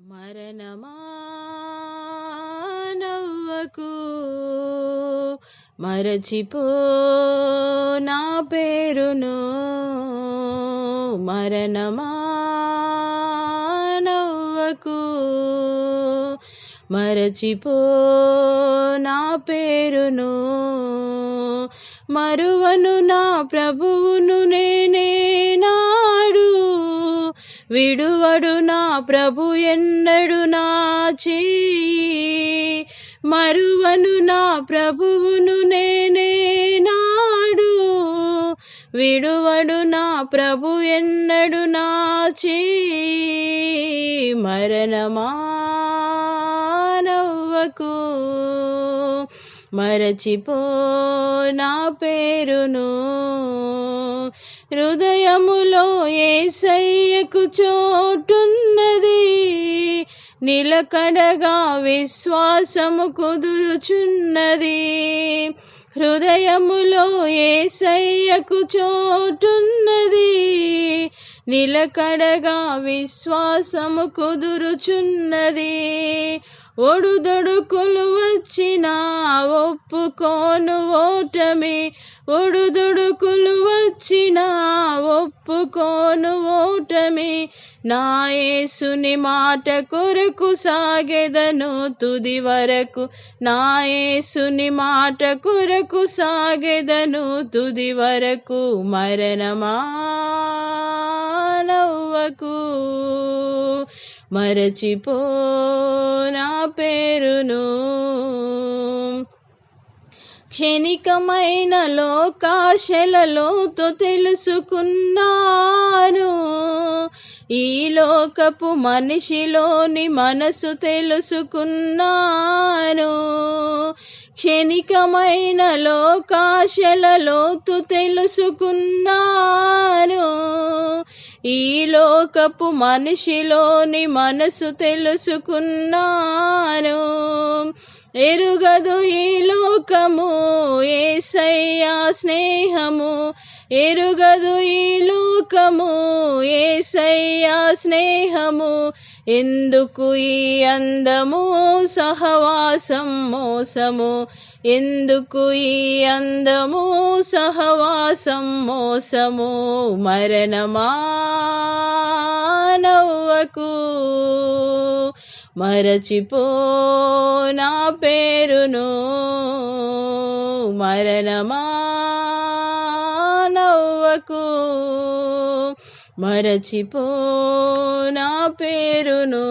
మరణమా నవ్వకు మరచిపో నా పేరును. మరణమా నవ్వకు మరచిపో నా పేరును. మరువను నా ప్రభువును నే విడువడు నా ప్రభు ఎన్నడు నా చేయి మరువను నా ప్రభువును నేనే నాడు. విడువడు నా ప్రభు ఎన్నడు నా చేయి మరణమా నవ్వకు మరచిపో నా పేరును. హృదయములో ఏసై నీకు చోటున్నది. నిలకడగా విశ్వాసము కుదురుచున్నది. హృదయములో ఏసయ్యకు చోటున్నది. నిలకడగా విశ్వాసము కుదురుచున్నది. ఒడుదొడుకులు వచ్చినా ఒప్పుకోను ఓటమి. ఒడుదొడుకులు వచ్చినా ఒప్పుకోను ఓటమి. నాయసుని మాట కొరకు సాగెదను తుది వరకు. నాయసుని మాట కొరకు సాగెదను తుది వరకు. మరణమా నవ్వకు మరచిపో నా పేరును. క్షణికమైన లోకాశలలోతో తెలుసుకున్నాను ఈ లోకపు మనిషిలోని మనసు తెలుసుకున్నాను క్షణికమైన లోకాశలలోతు తెలుసుకున్నాను ఈ లోకపు మనిషిలోని మనసు తెలుసుకున్నాను ఎరుగదు ఈ లోకము ఏసయ్యా స్నేహము. ఎరుగదు ఈ లోకము ఏసయ్యా స్నేహము. ఎందుకు ఈ అందము సహవాసం మోసము? ఎందుకు ఈ అందము సహవాసం మోసము? మరణమా నవ్వకు. మరచిపో నా పేరును మరణమా నవ్వకు. మరచిపో నా పేరును